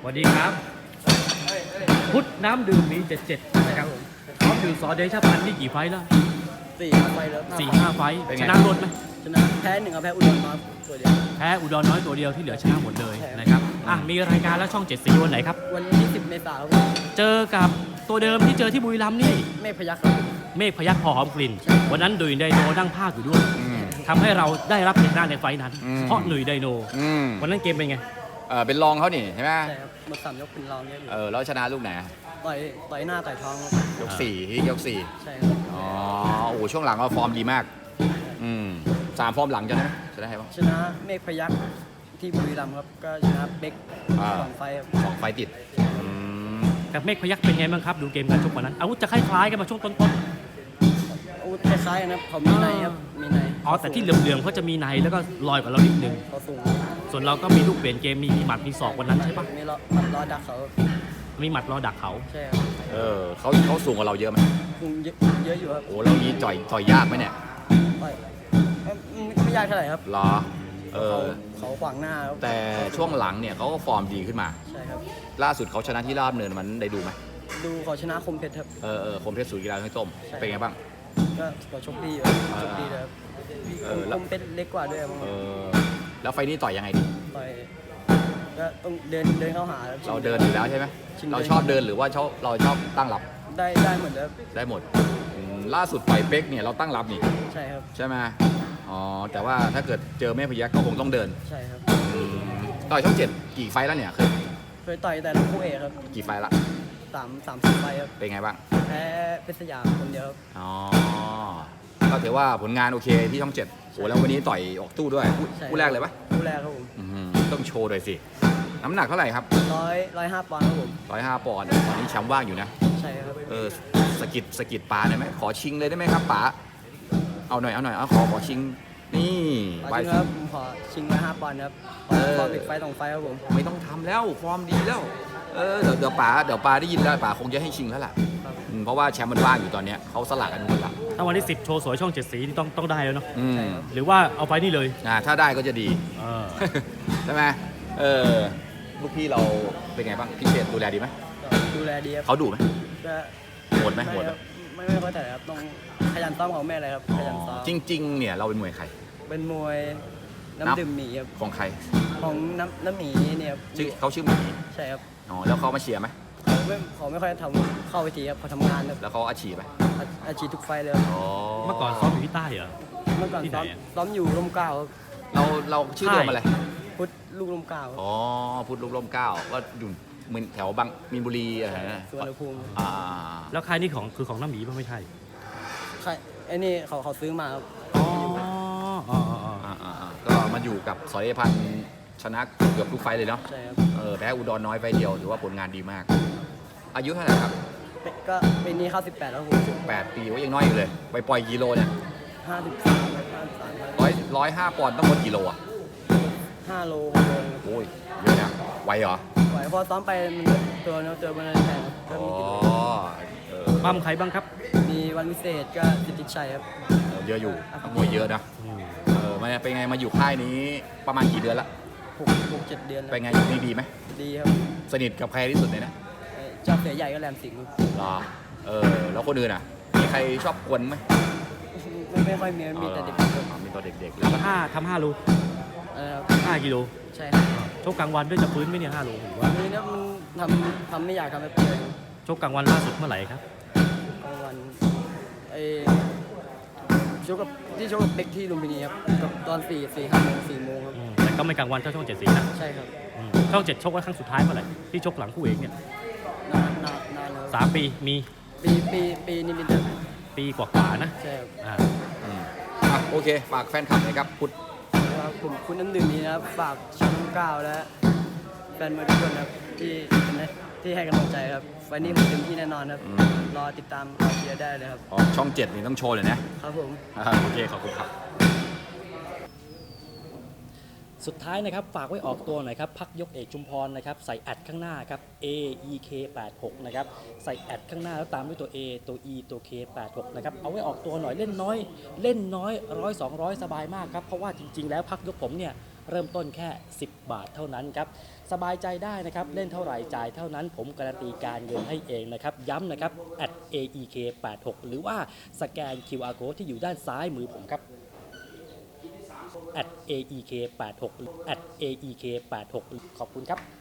สวัสดีครับ พุทธน้ำดื่มมี77นะครับผมพร้อมอยู่สอเดชพันธ์นี่กี่ไฟล์แล้วสี่ห้าไฟแล้วสี่ห้าไฟล์เป็นไง ชนะรวดไหม ชนะแพ้หนึ่งกับแพ้อุดรมาตัวเดียวแพ้อุดรน้อยตัวเดียวที่เหลือชนะหมดเลยใช่ครับนะครับ อะ มีรายการแล้วช่องเจ็ดสีวันไหนครับ วันที่สิบเมษายนครับเจอกับตัวเดิมที่เจอที่บุรีรัมย์นี่ เมฆพยัคฆ์ครับ เมฆพยัคฆ์พอหอมกลิ่น วันนั้นดุยไดโนนั่งภาคอยู่ด้วยอืม ทำให้เราได้รับชัยชนะในไฟล์นั้น อืม เพราะหนุ่ยไดโน อืมวันนั้นเกมเป็นไง เออเป็นรองเขานี่ใช่ไหมใช่ครับหมดสามยกเป็นรองเยอะอยู่เออแล้วชนะลูกไหนต่อยต่อยหน้าต่อยท้องครับยกสี่ที่ยกสี่ใช่ครับอ๋อโอ้โหช่วงหลังก็ฟอร์มดีมาก อืมสามฟอร์มหลังจะได้ไหมจะได้ไหมชนะเมฆพยัคฆ์ที่บุรีรัมย์ครับก็ชนะเบกอ่าสองไฟครับสองไฟต์ติดอืมกับเมฆพยัคฆ์เป็นไงบ้างครับ ดูเกมการชกวันนั้นอาวุธจะคล้ายๆกันมาช่วงต้นอาวุธคล้ายๆกันนะครับเขามีในครับมีในๆอ๋อแต่ที่เหลื่อมๆเขาจะมีในแล้วก็ลอยกว่าเรานิดนึงเขาสูง ส่วนเราก็มีลูกเปลี่ยนเกมมีมีหมัดมีศอกวันนั้นใช่ปะมีล้อปัดล้อดักเขามีหมัดรอดักเขาใช่ครับเออเขาเขาสูงกว่าเราเยอะไหมคุงเยอะเยอะอยู่ครับโอ้เรายีจ่อยต่อยยากไหมเนี่ยต่อยไม่ไม่ยากเท่าไหร่ครับเหรอเอเขาอเขาขวางหน้าครับแต่ช่วงหลังเนี่ยเขาก็ฟอร์มดีขึ้นมา ใช่ครับล่าสุดเขาชนะที่ราบเนินมันได้ดูไหมดูเขาชนะคมเพชรครับเออเออคมเพชรสุริกีฬาให้ต้มใช่เป็นไงบ้างก็ก็โชคดีอยู่โชคดีเลยครับเออแล้วคมเป็นเล็กกว่าด้วยครับเออ แล้วไฟล์นี้ต่อยยังไงดีต่อยก็ต้องเดินเดินเข้าหาครับเราเดินอยู่แล้วใช่ไหมชิงเดินเราชอบเดินหรือว่าชอบเราชอบตั้งรับได้ได้เหมือนเดิมได้หมดอืมล่าสุดต่อยเป๊กเนี่ยเราตั้งรับนี่ใช่ครับ ใช่ไหมอ๋อแต่ว่าถ้าเกิดเจอแม่พยักก็คงต้องเดินใช่ครับ อืมต่อยช่องเจ็ดกี่ไฟล์แล้วเนี่ยเคยเคยต่อยแต่ละคู่เอกครับกี่ไฟล์ละสามสามสิบไฟครับ เป็นไงบ้าง แพ้เป็นสยามคนเดียวครับ อ๋อ ก็ถือว่าผลงานโอเคที่ช่องเจ็ดโอ้แล้ววันนี้ต่อยออกตู้ด้วยคู่ใช่ คู่แรกเลยปะคู่แรกครับผมอื้อหือต้องโชว์หน่อยสิ น้ำหนักเท่าไหร่ครับร้อยร้อยห้าปอนด์ครับผมร้อยห้าปอนด์ตอนนี้แชมป์ว่างอยู่นะ ใช่ครับเออสะกิดสะกิดป๋าได้ไหมขอชิงเลยได้ไหมครับป๋าเอาหน่อยเอาหน่อยเอาขอขอชิง นี่ขอไปชิงครับผมขอชิงร้อยห้าปอนด์ครับขอเออขอปิดไฟสองไฟครับผม ไม่ต้องทำแล้วฟอร์มดีแล้ว เออเดี๋ยวเดี๋ยวป๋าเดี๋ยวป๋าได้ยินแล้วป๋าคงจะให้ชิงแล้วล่ะครับ อืมเพราะว่าแชมป์มันว่างอยู่ตอนเนี้ยเขาสลักกันหมดละถ้าวันที่10โชว์สวยช่องเจ็ดสีนี่ต้องต้องได้แล้วเนาะอืมใช่ครับหรือว่าเอาไปนี่เลยอ่าถ้าได้ก็จะดี เออ ใช่ไหมเออลูกพี่เราเป็นไงบ้างพี่เชษดูแลดีไหมก็ดูแลดีครับเขาดุไหมก็ โหดไหมโหดไหมครับ ไม่ไม่ค่อยแต่ครับต้องขยันซ้อมของแม่เลยครับขยันซ้อมจริง ๆ เนี่ยเราเป็นมวยใคร เป็นมวยนับน้ำดื่มหมีครับของใคร ของน้ำน้ำหมีเนี่ยครับชื่อเขาชื่อหมีใช่ครับอ๋อแล้วเขามาเชียร์ไหมเขาไม่เขาไม่ค่อยทำเข้าเวทีครับเขาทำงานครับแล้วเขาอาชีพไหมอาอาชีพทุกไฟเลยครับอ๋อเมื่อก่อนซ้อมอยู่ที่ใต้เหรอ เมื่อก่อนที่ไหนซ้อมอะ ซ้อมอยู่ร่มเกล้าครับเราเราชื่อเดิมอะไร พุทธลูกร่มเกล้าครับอ๋อพุทธลูกลมเกล้าก็อยู่ มินแถวบางมีนบุรีอะไรนะสุวรรณภูมิอ่าแล้วค่ายนี่ของคือของน้ำหมีป่ะไม่ใช่ใช่ไอ้นี่เขาเขาซื้อมาครับอ๋ออ๋ออ๋ออ๋ออ่าอ่าอ่าก็มาอยู่กับสอยพันธ์ชนะเกือบทุกไฟต์เลยเนาะใช่ครับเออแพ้อุดรน้อยไฟต์เดียวถือว่าผลงานดีมาก อายุเท่าไหร่ครับ เป็นก็เป็นนี้เข้า18 แล้วผม8 ปีว่ายังน้อยอยู่เลย ไปปล่อยกิโลเนี่ย53 53 ร้อยร้อยห้าปอนด์ต้องหมดกิโลอะ5โล6โลครับโอ้ยเยอะนะไวเหรอ ไหวพอซ้อมไปมันตัวเนื้อตัวมันแทงครับอ๋ก็อมีกิโลเออปั้มใครบ้างครับ มีวันพิเศษก็สิทธิชัยครับ เยอะอยู่นักมวยเยอะนะอืมเออมันเป็นไงมาอยู่ค่ายนี้ประมาณกี่เดือนละ6 6 7เดือนแล้วเป็นไงอยู่นี่ดีไหมดีครับสนิทกับใครที่สุดเลยนะเอ่อเจ้าเสือใหญ่ก็แหลมสิงห์ครับเหรอเออแล้วคนอื่นอะมีใครชอบกวนไหมไม่ไม่ค่อยมีมีแต่เด็กๆครับอ๋อมีตัวเด็กๆแล้วก็ห้าทำห้า โลเออห้ากิโลใช่ครับชกกลางวันด้วยจะฟื้นไหมเนี่ยห้าโลผมว่าวันนี้เนี่ยมันทำทำไม่อยากทำแบบเดิมชกกลางวันล่าสุดเมื่อไหร่ครับกลางวันไอ้ชกกับที่ชกกับเด็กที่ลุมพินีครับกับตอนสี่สี่ห้าโมงสี่โมงครับอืมแต่ก็ไม่กลางวันเท่าช่องเจ็ดสีนะใช่ครับอืมช่องเจ็ดชกไว้ครั้งสุดท้ายเมื่อไหร่ที่ชกหลังคู่เอกเนี่ยนานนานนานแล้วสามปีมีปีปีปีนิดๆครับปีกว่าๆนะใช่ครับ อ่าอืมอะโอเค ฝากแฟนคลับหน่อยครับพุทธ แล้วผมคุณน้ำดื่มนี้นะครับฝากช่องเก้าและแฟนมวยทุกคนครับที่ที่ให้กำลังใจครับวันนี้ผมเต็มที่แน่นอนครับอืมรอติดตามรอเชียร์ได้เลยครับ อ๋อช่องเจ็ดนี่ต้องโชว์เลยนะ ครับผม อ่าโอเคขอบคุณครับ สุดท้ายนะครับฝากไว้ออกตัวหน่อยครับพักยกเอกชุมพรนะครับใส่แอดข้างหน้าครับ A E K 8 6นะครับใส่แอดข้างหน้าแล้วตามด้วยตัว A ตัว E ตัว K 8 6นะครับเอาไว้ออกตัวหน่อยเล่นน้อย เล่นน้อยร้อยสองร้อยสบายมากครับเพราะว่าจริง ๆ แล้วพักยกผมเนี่ยเริ่มต้นแค่ 10 บาทเท่านั้นครับ สบายใจได้นะครับ เล่นเท่าไหร่จ่ายเท่านั้น ผมการันตีการเงินให้เองนะครับ ย้ำนะครับ at aek86 หรือว่าสแกน QR code ที่อยู่ด้านซ้ายมือผมครับ at aek 8 6 at aek 8 6ขอบคุณครับ